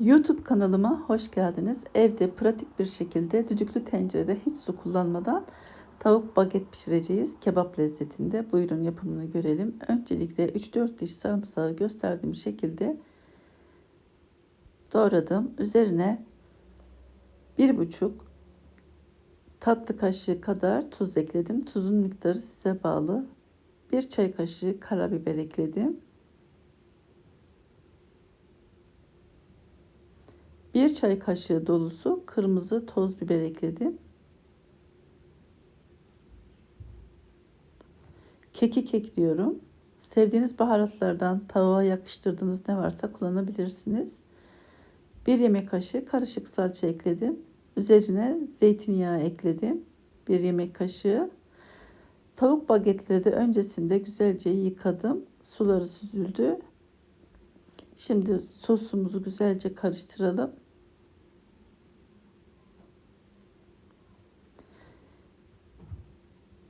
YouTube kanalıma hoş geldiniz. Evde pratik bir şekilde düdüklü tencerede hiç su kullanmadan tavuk baget pişireceğiz. Kebap lezzetinde. Buyurun yapımını görelim. Öncelikle 3-4 diş sarımsağı gösterdiğim şekilde doğradım. Üzerine 1,5 tatlı kaşığı kadar tuz ekledim. Tuzun miktarı size bağlı. 1 çay kaşığı karabiber ekledim. 1 çay kaşığı dolusu kırmızı toz biber ekledim. Kekik ekliyorum. Sevdiğiniz baharatlardan tavuğa yakıştırdığınız ne varsa kullanabilirsiniz. 1 yemek kaşığı karışık salça ekledim. Üzerine zeytinyağı ekledim. 1 yemek kaşığı. Tavuk bagetleri de öncesinde güzelce yıkadım. Suları süzüldü. Şimdi sosumuzu güzelce karıştıralım.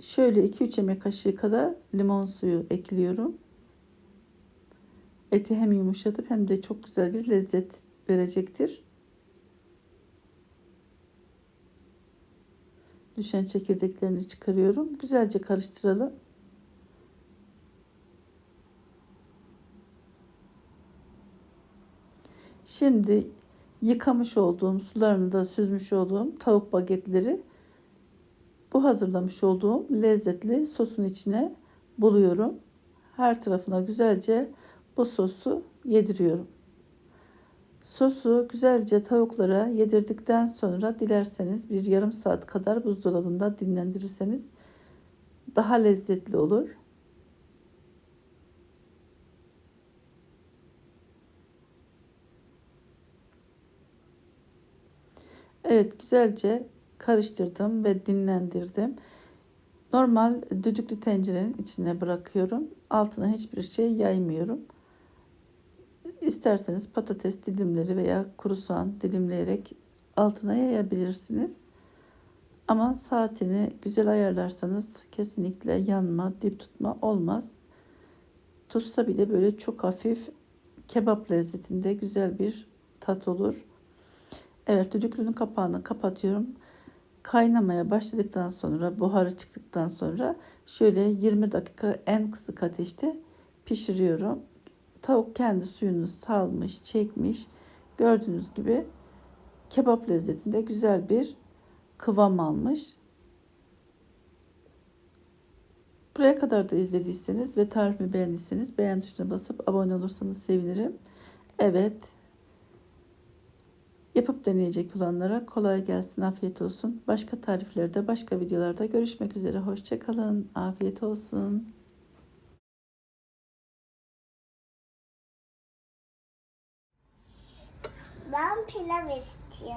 Şöyle 2-3 yemek kaşığı kadar limon suyu ekliyorum. Eti hem yumuşatıp hem de çok güzel bir lezzet verecektir. Düşen çekirdeklerini çıkarıyorum. Güzelce karıştıralım. Şimdi yıkamış olduğum, sularını da süzmüş olduğum tavuk bagetleri bu hazırlamış olduğum lezzetli sosun içine buluyorum. Her tarafına güzelce bu sosu yediriyorum. Sosu güzelce tavuklara yedirdikten sonra dilerseniz bir yarım saat kadar buzdolabında dinlendirirseniz daha lezzetli olur. Evet güzelce karıştırdım ve dinlendirdim. Normal düdüklü tencerenin içine bırakıyorum. Altına hiçbir şey yaymıyorum. İsterseniz patates dilimleri veya kuru soğan dilimleyerek altına yayabilirsiniz. Ama saatini güzel ayarlarsanız kesinlikle yanma, dip tutma olmaz. Tutsa bile böyle çok hafif kebap lezzetinde güzel bir tat olur. Evet düdüklünün kapağını kapatıyorum. Kaynamaya başladıktan sonra buharı çıktıktan sonra şöyle 20 dakika en kısık ateşte pişiriyorum. Tavuk kendi suyunu salmış, çekmiş. Gördüğünüz gibi kebap lezzetinde güzel bir kıvam almış. Buraya kadar da izlediyseniz ve tarifimi beğendiyseniz beğen tuşuna basıp abone olursanız sevinirim. Evet. Yapıp deneyecek olanlara kolay gelsin, afiyet olsun. Başka tariflerde, başka videolarda görüşmek üzere. Hoşçakalın, afiyet olsun. Ben pilav istiyorum.